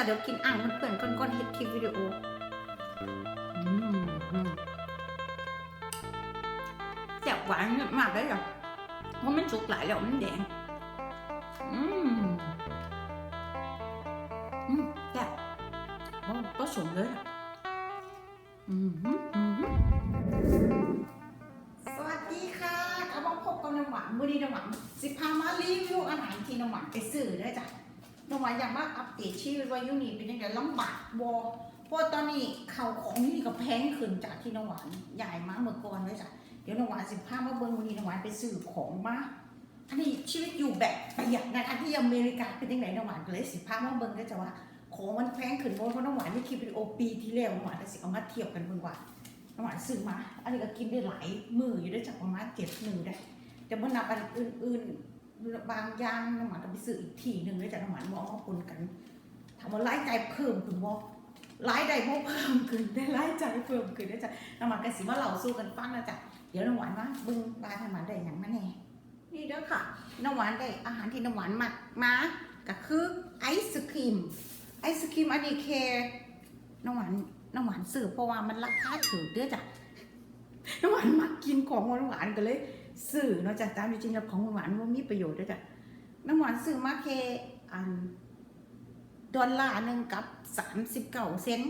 จะเดี๋ยวกินอ่างเพื่อนๆก้อนๆเฮ็ดคลิปวิดีโออืมอืมแซ่บหวานมากเลยเหรอเพราะมันสุกหลายแล้วมันแดง อืมอืมแซ่บโอ้ก็สมเลยอะอืมอืมอืมสวัสดีค่ะกลับมาพบกับน้ำหวานมื้อนี้น้ำหวานสิพามารีวิวอาหารที่น้ำหวานไปซื้อเด้อจ้ะ น้องหวานอยากมาอัปเดตชีวิตว่ายุนี่เป็นยังไงลำบากบอเพราะตอนนี้ข่าวของนี่ก็แพงขึ้นจากที่น้องหวานใหญ่มาเมื่อก่อนเลยจ้ะเดี๋ยวน้องหวานสิพามาเบิ้งวันนี้น้องหวานไปซื้อของมาอันนี้ชีวิตอยู่แบบประหยัดนะคะที่อเมริกาเป็นยังไงน้องหวานเลยสิพามาเบิ้งได้จะว่าของมันแพงขึ้นเพราะน้องหวานในคลิปวิดีโอปีที่แล้วน้องหวานก็สิเอามาเทียบกันเบิ่งว่าน้องหวานซื้อมาอันนี้ก็กินได้หลายมืออยู่ได้จากประมาณเจ็ดมือได้แต่บ่อนับอันอื่นๆ บางอย่างน้ำหมันก็ไปซื้ออีกทีหนึ่งแล้วจากน้ำหมันมองเอาปนกันถามว่ารายจ่ายเพิ่มขึ้นบ่รายได้บ่เพิ่มขึ้นได้รายจ่ายเพิ่มขึ้นนะจ๊ะน้ำหมันก็สิมาเล่าสู้กันฟังนะจ๊ะเดี๋ยวน้ำหวานว่าเบึงบาน้ำหมันได้หยังมาแน่นี่เด้อค่ะน้ำหวานได้อาหารที่น้ำหวานมักมาก็คือไอศครีมไอศครีมอันนี้แค่น้ำหวานน้ำหวานซื้อเพราะว่ามันราคาถูกเด้อจ้ะ น้ำหวานมักกินของหวานๆก็เลยสื่อเนาะจากตามจริงๆแล้วของหวานมันมีประโยชน์ด้วยจ้ะน้ำหวานซื้อมาแค่อันดอลลาร์หนึ่งกับสามสิบเก้าเซน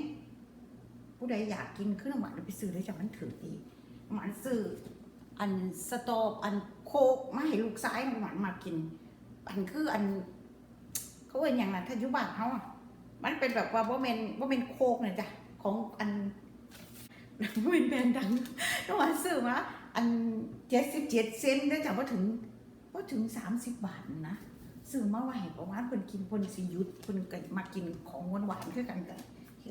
ผู้ใดอยากกินเครื่องหวานไปซื้อได้จากมันถือดีหวานซื้ออันสตอปอันโคกมาให้ลูกซ้ายหวานมากิน อันคืออัน เขาเอ่ยอย่างนั้นถ้ายุบานเขาอะมันเป็นแบบว่าว่าเมนว่าเมนโคกเนี่ยจ้ะของอัน เป็นแบรนด์ดังน้ำหวานซื้อมาอันเจ็ดสิบเจ็ดเซนได้จากว่าถึงว่าถึงสามสิบบาทนะซื้อมาไว้ให้ประมาณเพิ่นกินเพิ่นสิยุดเพิ่นก็มากินของหวานหวานคือกันกัน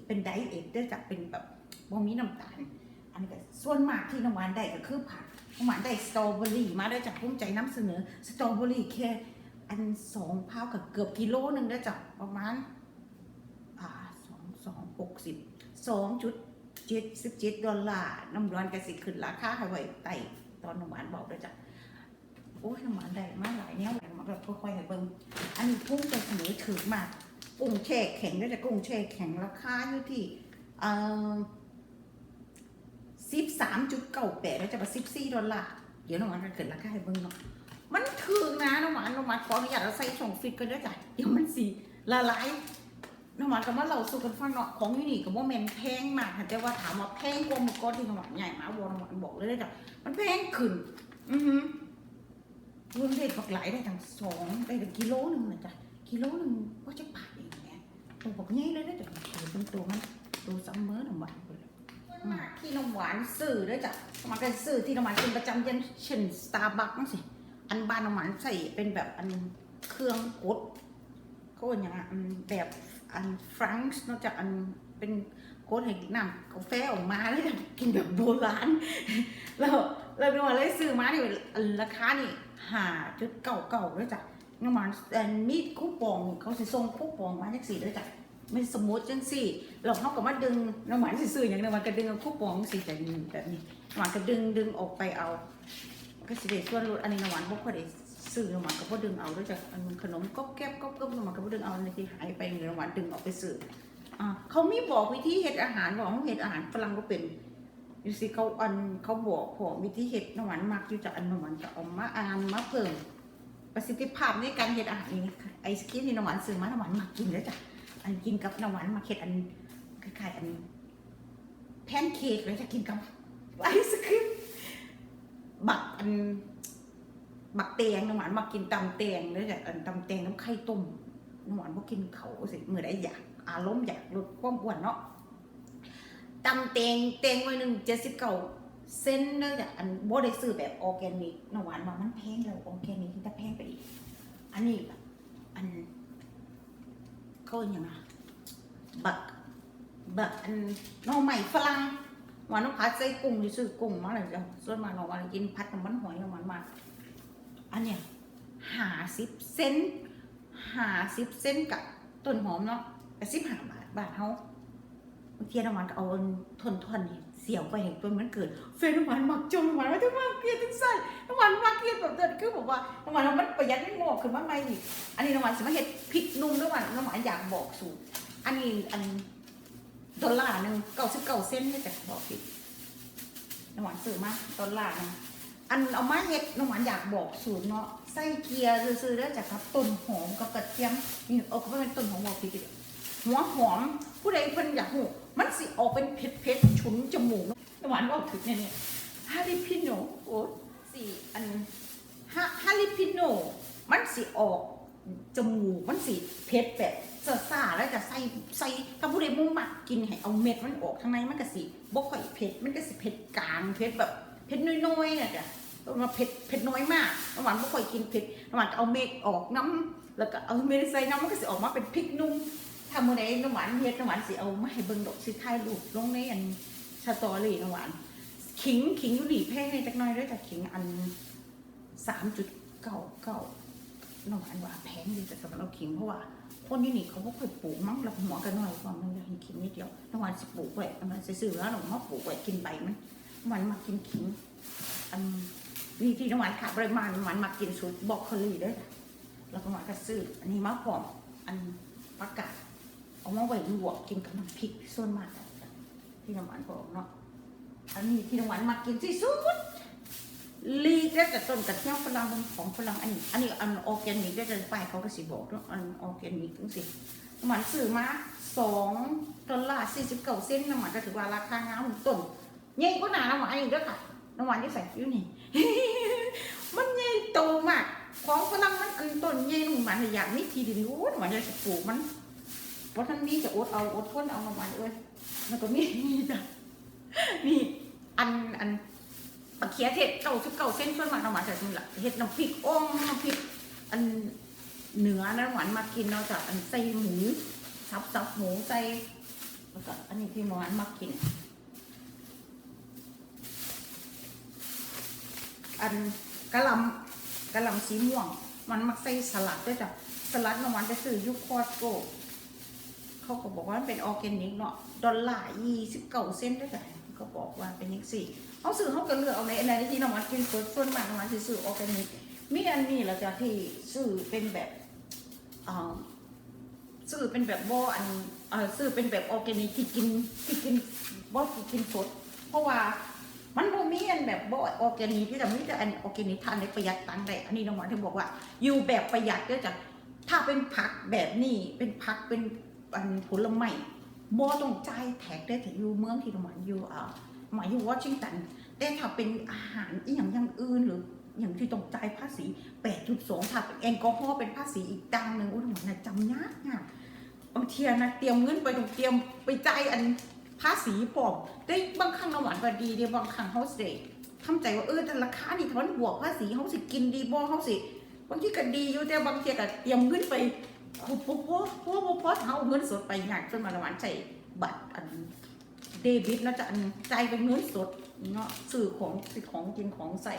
เป็นไดเอทได้จากเป็นแบบบ่มีน้ำตาล อันนี้ก็ส่วนมากที่น้ำหวานได้ก็คือผักน้ำหวานได้สตรอเบอรี่มาได้จากภูมิใจน้ำเสนอสตรอเบอรี่แค่อันสองพาวกับเกือบกิโลหนึ่งได้จากประมาณอ่าสองสองหกสิบสองจุด เจ็ดสิบเจ็ดดอลลาร์น้ำร้อนกสิขึ้นราคาให้ไว้ไต่ตอนน้ำหวานบอกด้วยจ้ะโอ้ยน้ำหวานได้มาหลายแนวหลายมาแบบค่อยๆให้เบิ่งอันนี้พุ่งไปเสนอถือมากกุ้งแช่แข็งด้วยจ้ะกุ้งแช่แข็งราคาอยู่ที่เอ่อสิบสามจุดเก้าแปดแล้วจะมาสิบสี่ดอลลาร์เดี๋ยวน้ำหวานจะขึ้นราคาให้เบิ่งเนาะมันถึงนะน้ำหวานน้ำหวานขออนุญาตเราใส่ช่องฟิตกันด้วยจ้ะเดี๋ยวมันสีละลาย น้ำหวานกับว่าเราสู่กันฟังเนาะของยู่นี่กับว่าแมนแพงมากแต่ว่าถามว่าแพงกว่ามือก่อนที่น้ำหวานใหญ่มาวอน้ำหวานบอกเลยเลยจ้ะมันแพงขึ้น อือหือรวมเด็ดบักหลายได้ทั้งสองได้ถึงกิโลหนึ่งนะจ๊ะกิโลหนึ่งก็จะบาทเองเนี่ยตัวบอกง่ายเลยนะจ๊ะตัวเป็นตัวมันตัวซัมเมอร์น้ำหวานไปเลยมากที่น้ำหวานซื้อด้วยจ้ะมาเป็นซื้อที่น้ำหวานเป็นประจำยันเช่นสตาร์บัคสิอันบ้านน้ำหวานใส่เป็นแบบอันเครื่องกดเขาเป็อย่างอันแบบ อันฟรังส์นอกจากอันเป็นโค้ดให้น้ำกาแฟออกมาแล้วกินแบบโบราณแล้วเราเป็นวันเลยซื้อมาเนี่ยราคานี่หาจุดเก่าเก่าด้วยจ้ะน้ำมันอันมีดคู่ปองเขาจะส่งคู่ปองมาจังสี่ด้วยจ้ะไม่สมมติจังสี่เราเขาก็มาดึงน้ำมันซื้ออย่างน้ำมันก็ดึงคู่ปองสี่แต่นี่แบบนี้น้ำมันก็ดึงดึงออกไปเอา ก็สิเดส่วนลดอันนี้น้ำมันบ่ค่อด้ ซื้อน้ำมันก็บ่ดึงเอาด้วยจ้ะอันขนมก๊อบแก๊บก๊อบแก๊บน้ำมันก็บ่ดึงเอาในที่หายไปนี่น้ำมันดึงออกไปซื้ออ่าเขามีบอกวิธีเฮ็ดอาหารบอกเขาเฮ็ดอาหารฝรั่งก็เป็นอยู่สิเขาอันเขาบอกพอวิธีเห็ดน้ำหวานมักอยู่จากอันน้ำหวานจะเอามาอ่านมาเพิ่มประสิทธิภาพในการเห็ดอาหารนี่ไอศครีมนี่น้ำหวานซื้อมาน้ำหวานมักกินแล้วจ้ะอันกินกับน้ำหวานมาเห็ดอันคล้ายๆอันแพนเค้กแล้วจะกินกับไอศครีมบักอัน บักเตงน้ำหวานมากินตำเตงแล้วจ้ะอันตำเตงน้ำไข่ต้มน้ำหวานบ่กินเขาสิเมื่อใดอยากอารมณ์อยากลดความอ้วนเนาะตำเตงเตงไว้หนึ่งเจ็ดสิบเก้าเส้นเนื่อจากอันบ่ได้ซื้อแบบออร์แกนิกน้ำหวานว่ามันแพงแล้วออร์แกนิกที่จะแพงไปอีกอันนี้แบบอันเขาอย่างไรบักบักอันน้องใหม่ฝรั่งหวานน้ำผัดใส่กุ้งที่ซื้อกุ้งมาเลยจ้ะส่วนมากน้องหวานกินผัดน้ำมันหอยน้ำมันมาก อันเนี้ยหาสิบเซนหาสิบเซนกับต้นหอมเนาะกับสิบห้าบาทบาทเท่าบางทีน้ำมันก็เอาทนทนนี่เสียวไปเห็นตัวมันเกิดเฟนน้ำมันมักจมน้ำมันว่าทุกมันเกลียดทั้งสั้นน้ำมันมักเกลียดแบบเดินคือบอกว่าน้ำมันมันประหยัดไม่งอกขึ้นมาใหม่นี่อันนี้น้ำมันสมาเห็ดพริกนุ่มน้ำมันน้ำมันอยากบอกสูตรอันนี้อันดอลลาร์หนึ่งเก้าสิบเก้าเซนต์นี่จะบอกผิดน้ำหวานซื้อมาดอลลาร์หนึง อันเอามาเฮ็ดน้ำหวานอยากบอกสูตรเนาะใส่เกียร์ซื้อๆแล้จากครับต้นหอมกับกระเทียมนี่เอาก็เป็นต้นหอมบอกผิดอีกหัวหอมผู้ใดเพิ่นอยากหูมันสิออกเป็นเผ็ดเผ็ดๆฉุนจมูกน้ำหวานบอกถึงเนี่ยเนี่ยฮาริพิโนโอ้สี่อันฮาฮาริพิโนมันสิออกจมูกมันสิเผ็ดแบบซาซาแล้วจะใส่ใส่ถ้าผู้ใดมุ่งมักกินให้เอาเม็ดมันออกข้างในมันก็สิบ่ค่อยเผ็ดมันก็สิเผ็ดกลางเผ็ดแบบ เผ็ดน้อยๆน่ะจ้ะมาเผ็ดเผ็ดน้อยมากน้ำหวานบ่ค่อยกินเผ็ดน้ำหวานเอาเม็ดออกน้ำแล้วก็เอาเม็ดใส่น้ำมันก็สิออกมาเป็นพริกนุ่มถ้ามื้อใดน้ำหวานเฮ็ดน้ำหวานสิเอามาให้เบิ่งดอกสิถ่ายรูปลงในอันสตอรี่น้ำหวานขิงขิงอยู่นี่แพงในจักน่อยด้วยจ้ะขิงอัน3.99น้องอันว่าแพงดีแต่สำหรับเราขิงเพราะว่าคนที่นี่เขาก็เคยปลูกมั้งเราหัวกันหน่อยความนึงเห็นขิงนิดเดียวน้องวันสิปลูกไว้น้องวันซื้อแล้วน้องมาปลูกไว้กินใบมัน น้องวันมากินขิงอันนี่ที่น้องวันขาดปริมาณน้องวันมากินสูตรบอกเคอรี่ด้วยแล้วก็มาก็ซื้ออันนี้มะพร้าวอันประกาศเอามาไว้ลวกกินกับน้ำพริกส่วนมากที่น้องวันบอกเนาะอันนี้ที่น้องวันมากินที่สุดลีกแล้แต่ต้นกระเทียมฝรั่งของฝรั่งอันนี้ อันนี้อันออร์แกนิกได้จะไปเขาก็สิบอกเนาะอันออร์แกนิกจังสิน้ำมันซื้อมาสองดอลลาร์สี่สิบเก้าเซนต์น้ำมันก็ถือว่าราคางามต้น ใหญ่กว่าหนาน้ำมันอีกเด้อค่ะน้ำมันที่ใส่อยู่นี่ มันใหญ่โตมาก ของฝรั่งมันอันต้นใหญ่น้ำมันอยากมีที่ดินรู้น้ำมันจะปลูกมันเพราะท่านมีจะอดเอาอดทนเอาน้ำมันเอ้ยแล้วก็มีนี่จ้ะนี่อันอันปลาเคียเทศเก้าสิบเก้าเส้นส่วนมากน้ำหวานจะนี่แหละเห็ดน้ำพริกอ้อมน้ำพริกอันเหนือนะหวานมากินนาะจากอันใส่หมูสับสับหมูใส่แล้วก็อันนี้ที่หวานมากิน อันกะหล่ำกะหล่ำสีม่วง มันมักใส่สลัดด้วยจ้ะสลัดน้ำหวานจะซื้อยุคคอสโกเขาก็บอกว่ามันเป็นออร์แกนิกเนาะดอลลาร์ยี่สิบเก้าเซนด้วยจ้ะก็บอกว่าเป็นยังสี่เขาซื้อเขาก็เลือกเอาในในที่น้ำมันกินสดส่วนมากน้ำมันซื้อออร์แกนิกมีอันนี้แหละจ้ะที่ซื้อเป็นแบบอ่าซื้อเป็นแบบบ่อันเอ่อซื้อเป็นแบบออร์แกนิกที่กินที่กินบ่ที่กินสด เพราะว่า นบ่มีอันแบบบ่ออร์แกนิกที่จะมีแต่อันออร์แกนิกทานได้ประหยัดตังค์ได้อันนี้น้ำมันที่บอกว่า อยู่แบบประหยัดก็จะถ้าเป็นผักแบบนี้เป็นผักเป็นอันผลไม้บ่ต้องจ่ายแท็กได้ถึงอยู่เมืองที่น้ำมันอยู่อ่าหมายอยู่วอชิงตันแต่ถ้าเป็นอาหารอีกอย่างอย่างอื่นหรืออย่างที่ต้องจ่ายภาษี 8.2ถ้าเป็นแอลกอฮอล์เป็นภาษีอีกตังหนึ่งอุ้ยหมอนะจำยากอะบางทีนะเตรียมเงินไปต้องเตรียมไปจ่ายอัน ภาษีปอมได้บางครั้งน้ำหวานก็ดีเดียวบางครั้งเขาสิทำใจว่าเออแต่ราคานี่ถ้ามันบวกภาษีเขาสิกินดีบ่เขาสิบางทีก็ดีอยู่แต่บางทีก็เตรียมเงินไปโอ้โหโอ้โหโอ้โหพอเอาเงินสดไปงานจนมาละหวานใส่บัตรอันเดบิตแล้วจะอันใจายเป็นเงินสดเนาะซื้อของสิของกินของใส่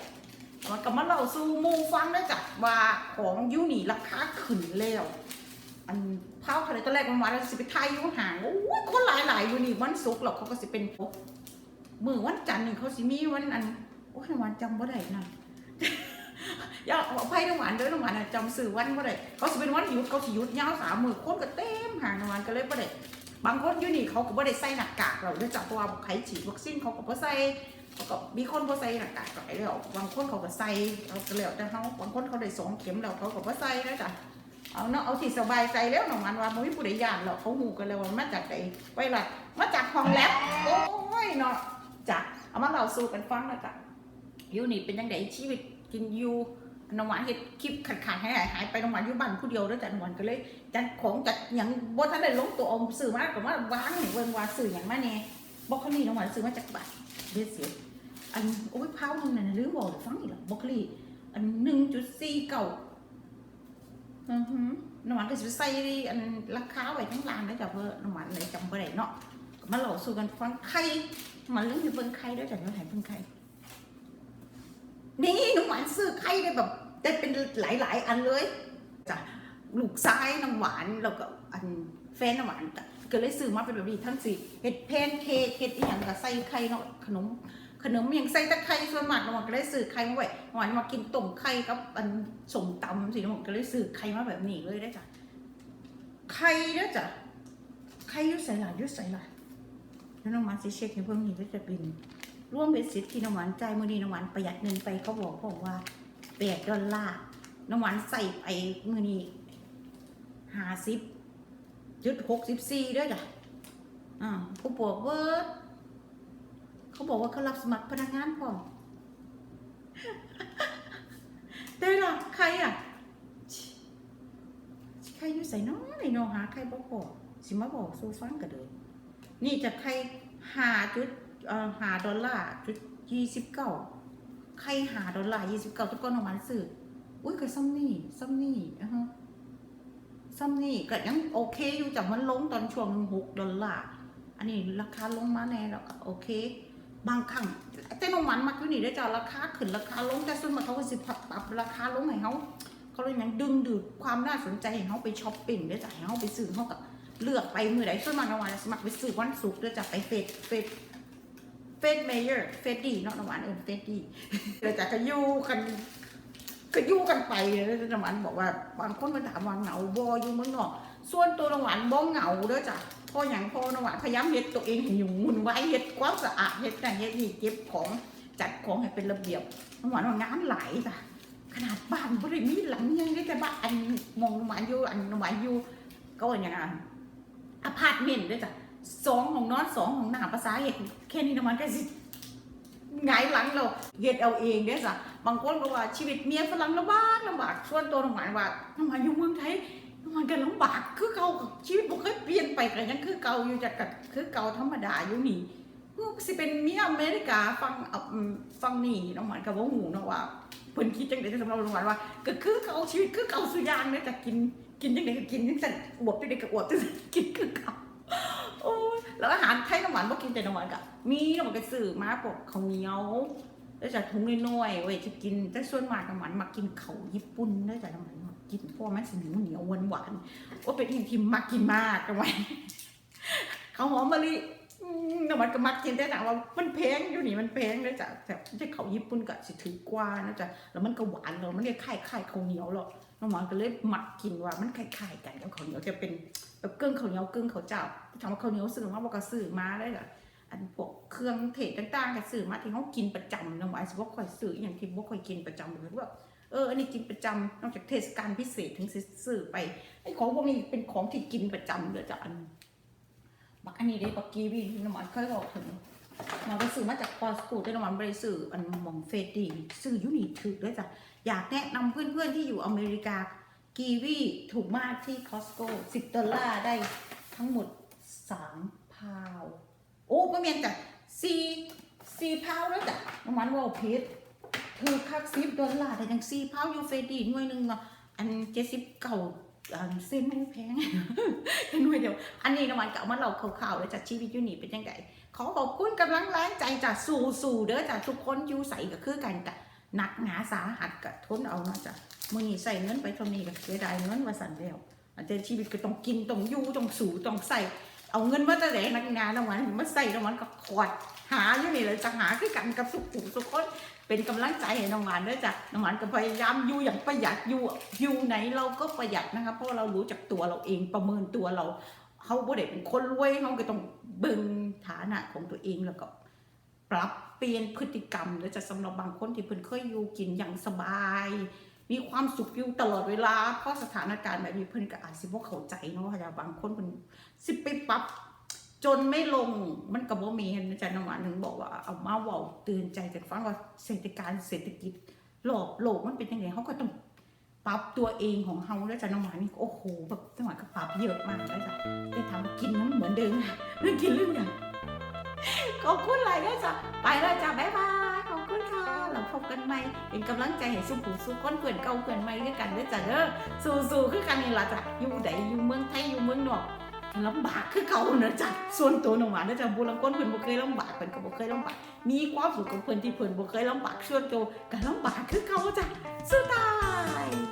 มันก็มาเล่าสู่มูฟังได้จ้ะว่าของอยูนี่ราคาขึ้นแล้ว อันเท้าทะเลตอนแรกมันมาแล้วสิไปไทยอยู่ห่างโอ้ยคนหลายหลายๆอยู่นี่วันศุกร์หรอกเขาก็สิเป็นมือวันจันทร์นี่เขาสิมีวันอันโอ้ยวานจำบ่ได้นะอย่าเอาไพ่น้ำหวานเด้อน้ำหวานจำสื่อวันบ่ได้เขาสิเป็นวันหยุดเขาสิหยุดยาวสามมือคนก็เต็มห่างน้ำหวานก็เลยบ่ได้บางคนอยู่นี่เขาก็บ่ได้ใส่หน้ากากเราเนื่องจากว่าใครฉีดวัคซีนเขาก็บ่ใส่เขาก็มีคนบ่ใส่หน้ากากก็ไปแล้วบางคนเขาก็ใส่เอาก็แล้วแต่เขาบางคนเขาได้สองเข็มแล้วเขาก็บ่ใส่แล้วจ้ะ เอาเนาะเอาที่สบายใจแล้วเนาะมันว่าบ่มีผู้ใดย่านหรอกเขาฮู้กันแล้วว่ามาจากไหนไวรัสมาจากห้องแลบโอ้ยเนาะจ้ะเอามาเล่าสู่กันฟังแล้วจ้ะอยู่นี่เป็นจังไดชีวิตกินอยู่น้ำหวานเฮ็ดคลิปขาดๆหายหายไปน้ำหวานอยู่บ้านผู้เดียวแล้วจ้ะน้ำหวานก็เลยจัดของจัดอย่างบ่ทันได้ลงตัวอาซื้อมาก็ว่าวางเบิ่งว่าซื้อหยังมาแน่บล็อกคลี่น้องหวานซื้อมาจากบาทเด็ดเสียอันโอ้ยพาวนึงนั่นนะลืมบอกเลยฟังอีกแล้วบล็อกคลี่อัน1.49อือหือน้ องหวานก็สิไปใส่อันราคาไว้ทั้งร้านแล้วจ้ะเพื่อน้องหวานเลยจำบ่ได้เนาะก็มาเล่าสู่กันฟังไข่มันลืมอยู่เบิ่งไข่ด้วยจ้ะเดี๋ยวให้เบิ่งไข่นี่น้องหวานซื้อไข่ได้แบบได้เป็นหลาย ๆ อันเลยจ้ะลูกซ้ายน้ำหวานแล้วก็อันแฟนน้ำหวานก็ก็เลยซื้อมาเป็นแบบนี้ทั้งสี่เห็ดแพนเค้กเห็ดอีหยังก็ใส่ไข่เนาะขนม ขนมยังใส่ตะไคร้ส่วนมากน้ำหวานก็เลยซื้อไข่มาไว้หวานมากินต้มไข่กับอันสมตำสิน้ำหวานก็เลยซื้อไข่มาแบบนี้เลยได้จ้ะไข่เด้อจ้ะรอยุ่ใส่หลายยุ่ใส่หลายแล้วน้องหวานสิเช็คให้เพิ่มนี่ก็จะเป็นร่วมเป็นสิทธิ์ที่น้องหวานจ่ายมือนี้น้องหวานประหยัดเงินไปเขาบอกบอกว่าแปดดอลลาร์น้องหวานใส่ไปมือนี้ห้าสิบจุดหกสิบสี่ด้วยจ้ะอ่าผู้ปวกเวิร์ด เขาบอกว่าเขารับสมัครพนักงานพร้อมได้หรอใครอะใครอยู่ใส่น้อยน้องหาใครบอกพอสิมาบอกสู้ฟังกันเลยนี่จะใครหาจุดหาดอลลาร์จุดยี่สิบเก้าใครหาดอลลาร์ยี่สิบเก้าทุกคนออกมาซื้ออุ้ยก็ซ้ำนี่ซ้ำนี่อะฮะซ้ำนี่ก็ยังโอเคอยู่จากมันลงตอนช่วงหกดอลลาร์อันนี้ราคาลงมาแน่แล้วก็โอเค บางครั้งแต่น้องหมันมักอยู่นี่ได้จ้าราคาขึ้นราคาลงแต่ส่วนมากเขาก็สิปรับปรับราคาลงให้เขาเขาเลยยังดึงดูดความน่าสนใจให้เขาไปช้อปปิ้งได้จ้ะให้เขาไปซื้อเขากับเลือกไปมือใดส่วนมากน้องหวันสมัครไปซื้อวันศุกร์ได้จ้ะไปเฟดเฟดเฟดเมเยอร์เฟดดีเนาะน้องหวันเออเฟดดีเดี๋ยวจ้ะก็อยู่กันก็ยู่กันไปเลยน้องหวันบอกว่าบางคนมาถามว่าเหงาบออยู่เมืองนอก ส่วนตัวน้องหวันบ่เหงาเด้อจ้ะ พออย่างพอนะว่าพยายามเฮ็ดตัวเองให้อยู่มุนไว้เฮ็ดความสะอาดเฮ็ดนั่นเฮ็ดนี่เก็บของจัดของให้เป็นระเบียบน้ำหวานว่างานหลายจ้ะขนาดบ้านบ่ได้มีหลังใหญ่เลยแต่บ้านอันมองน้ำหวาอยู่อันน้ำหวาอยู่ก็อย่างนั้นอพาร์ตเมนต์ด้วยจ้ะสองห้องนอนสองห้องหน้ำภาษาเฮ็ดแค่นี้น้ำหวานก็สิหงายหลังเราเฮ็ดเอาเองเด้อจ้ะบางคนก็ว่าชีวิตเมียฝรั่งลำบากลำบากส่วนตัวน้ำหวานว่าน้ำหวานอยู่เมืองไทย มันก็ลำบากคือเก่าชีวิตบ่เคยเปลี่ยนไปกันยังคือเก่าอยู่จากกับคือเก่าธรรมดาอยู่นี่สิเป็นเมียอเมริกาฟังอืมฟังนี่น้องหวานก็บ่ฮู้เนาะว่าเพิ่นคิดจังได๋สำหรับน้องหวานว่าก็คือเก่าชีวิตคือเก่าสุยางเด้จะกินกินจังได๋ก็กินจังซั่นอวบจังได๋ก็อวบจังซั่นกินคือเก่าโอ้แล้วอาหารไทยน้องหวานบ่กินแต่น้องหวานก็มีน้องหวานก็ซื้อมาพวกข้าวเหนียวแล้วจากถุงน้อยๆไว้จะกินแต่ส่วนมากน้องหวานมักกินข้าวญี่ปุ่นเด้อจ้ะน้องหวาน กินพราว่ามันสิเหนียวเหนียวหวานๆว่าเป็นสิ่งที่มักกินมากกันไว้เขาหอมมะลิอืมแต่มันก็มักกินได้แต่ว่ามันแพงอยู่นี่มันแพงเลยจ้ะแต่ที่เขาญี่ปุ่นก็สิถือกว่านะจ๊ะแล้วมันก็หวานเรามันเรียกไข่ไข่ข้าวเหนียวหรอกน้องหวานก็เลยมักกินว่ามันคล้ายๆกันกับข้าวเหนียวจะเป็นแบบเกลืองข้าวเหนียวเกลืองข้าวเจ้าถามว่าข้าวเหนียวซื้อมาบอกก็ซื้อมาได้จ้ะอันพวกเครื่องเทศต่างๆก็ซื้อมาที่เขากินประจำน้องหวานสิว่าค่อยซื้ออย่างที่บ่คอยกินประจำหรือว่า เอออันนี้กินประจำนอกจากเทศกาลพิเศษถึงสิซื้อไปไอ้ของพวกนี้เป็นของที่กินประจำเลยวจะอันบักอันนี้ได้บักกีวีน้ำมันเคยบอกถึงมันก็ซื้อมาจากคอสตูแต่น้ำมันบริซื้ออันมองเฟดดีซื้อยูนี่ถือด้วยจ้ะอยากแนะนำเพื่อนๆที่อยู่อเมริกากีวีถูกมากที่คอสโก้สิบดอลลาร์ได้ทั้งหมดสามพาว โอ้ประเมียนจ้ะสี่สี่พาวแล้วจ้ะน้ำมันว่าเพชร ถือคักสิบดอลลาร์แต่ยังซีพาวยูเฟดีหน่วยหนึ่งเนาะอันเจ็ดสิบเก่าอันเส้นไม่แพงหน่วยเดียว อันนี้น้ำมันเก่ามาเราข่าวๆเลยจากชีวิตยูนี่เป็นยังไงขอขอบคุณกำลังแรงใจจากสู่สู่เด้อจากทุกคนยูใส่ก็คือกันกะหนักหนาสาหัสกะทนเอาเนาะจ้ะมื่อนี้ใส่เงินไปท่านี้ก็เสียดายเงินว่าสั่นแล้วอันเจชีวิตก็ต้องกินต้องอยู่ต้องสู่ต้องใส่เอาเงินมาแต่ไหนนักงานน้ำมันมาใส่น้ำมันก็ขวด หาอยู่นี่เลยจะหาคือกันกับสุขุสุขคนเป็นกำลังใจให้น้องหวานด้วยจ้ะน้องหวานก็พยายามอยู่อย่างประหยัดอยู่อยู่ไหนเราก็ประหยัดนะคะเพราะเรารู้จักตัวเราเองประเมินตัวเราเขาบ่ได้เป็นคนรวยเขาก็ต้องเบิ่งฐานะของตัวเองแล้วก็ปรับเปลี่ยนพฤติกรรมแล้วจะสำหรับบางคนที่เพิ่นเคยอยู่กินอย่างสบาย มีความสุขอยู่ตลอดเวลาเพราะสถานการณ์แบบนี้เพิ่นก็อาจสิบ่เข้าใจเนาะค่ะบางคนเพิ่นสิไปปรับ จนไม่ลงมันก็บ่มีเห็นอาจารย์นวานถึงบอกว่าเอามาว้าเตือนใจจากฟังว่าเศรษฐการเศรษฐกิจโลกโลกมันเป็นยังไงเขาก็ต้องปรับตัวเองของเฮาแล้วอาจารย์น้ำหวานนี่โอ้โหแบบจังหวะก็ปรับเยอะมากแล้วจ้ะได้ทำกินน้ำเหมือนเดิมเรื่องกินเรื่องอย่างขอบคุณหลายด้จ้ะไปแล้วจ้ะบ๊ายบายขอบคุณค่ะแล้วพบกันใหม่เป็นกำลังใจให้สุขุสุขคนเพื่อนเก่าเพื่อนใหม่ด้วยกันด้อจ้ะเด้อสู้ๆคือกันนี่ล่ะจ้ะอยู่ใดอยู่เมืองไทยอยู่เมืองนอก ลำบากคือเขาเนอะจ้ะส่วนตัวหนูหวานนะจ๊ะบุรังก้นเพิ่นบ่เคยลำบากเพิ่นก็บ่เคยลำบาก มีความสุขของเพิ่นที่เพิ่นบ่เคยลำบากส่วนตัวก็ลำบากคือเขาจ้ะสู้ตาย